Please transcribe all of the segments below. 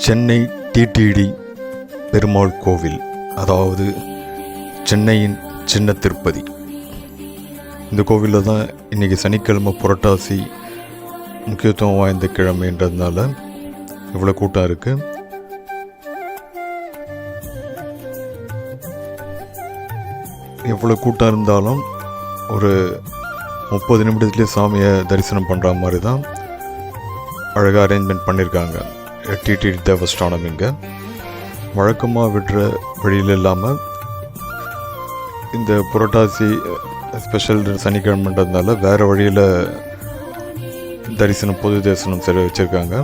Chennai TTD Perumal கோவில் அதாவது சென்னையின் சின்ன திருப்பதி. இந்த கோவிலில் தான் இன்றைக்கி சனிக்கிழமை புரட்டாசி முக்கியத்துவம் வாய்ந்த கிழமைன்றதுனால இவ்வளோ கூட்டம் இருக்குது எவ்வளோ கூட்டம் இருந்தாலும் ஒரு முப்பது நிமிடத்துலேயே சாமியை தரிசனம் பண்ணுற மாதிரி தான் அழகாக அரேஞ்ச்மெண்ட் பண்ணியிருக்காங்க டிடி தேவஸ்தானம் இங்கே. வழக்கமாக விடுற வழியில் இல்லாமல் இந்த புரட்டாசி ஸ்பெஷல் சனிக்கிழமைன்றதுனால வேறு வழியில் தரிசனம் பொது தரிசனம் சரி வச்சுருக்காங்க.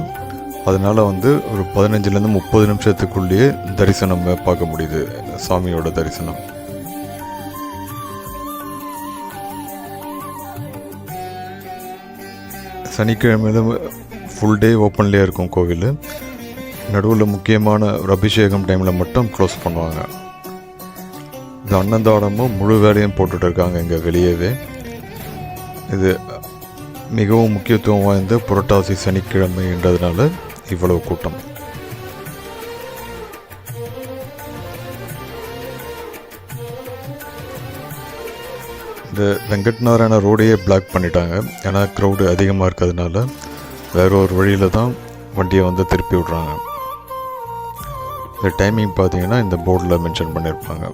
அதனால் வந்து ஒரு பதினஞ்சுலேருந்து முப்பது நிமிஷத்துக்குள்ளேயே தரிசனம் பார்க்க முடியுது. சாமியோட தரிசனம். சனிக்கிழமையில ஃபுல் டே ஓப்பன்லேயே இருக்கும் கோவில். நடுவில் முக்கியமான ஒரு அபிஷேகம் டைமில் மட்டும் க்ளோஸ் பண்ணுவாங்க. இந்த அன்னதானமும் முழு வேலையும் போட்டுட்டு இருக்காங்க இங்கே வெளியவே. இது மிகவும் முக்கியத்துவம் வாய்ந்த புரட்டாசி சனிக்கிழமைன்றதுனால இவ்வளவு கூட்டம். இந்த வெங்கட் நாராயண ரோடையே பிளாக் பண்ணிட்டாங்க. ஏன்னா க்ரௌடு அதிகமாக இருக்கிறதுனால வேற ஒரு வழியில் தான் வண்டியை வந்து திருப்பி விட்றாங்க. இந்த டைமிங் பார்த்தீங்கன்னா இந்த போர்டில் மென்ஷன் பண்ணியிருப்பாங்க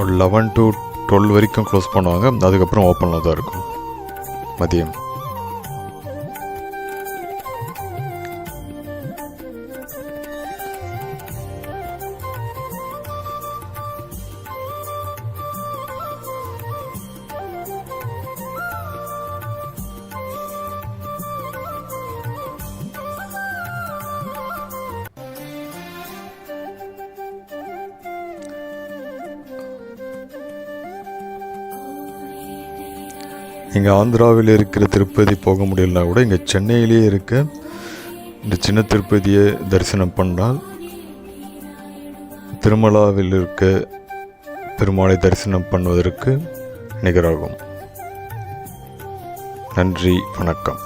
ஒரு லெவன் டு டுவெல் வரைக்கும் க்ளோஸ் பண்ணுவாங்க. அதுக்கப்புறம் ஓப்பனில் தான் இருக்கும். மதியம். இங்கே ஆந்திராவில் இருக்கிற திருப்பதி போக முடியலனா கூட இங்கே சென்னையிலேயே இருக்க. இந்த சின்ன திருப்பதியை தரிசனம் பண்ணால் திருமலாவில் இருக்க பெருமாளை தரிசனம் பண்ணுவதற்கு நிகராகும். நன்றி வணக்கம்.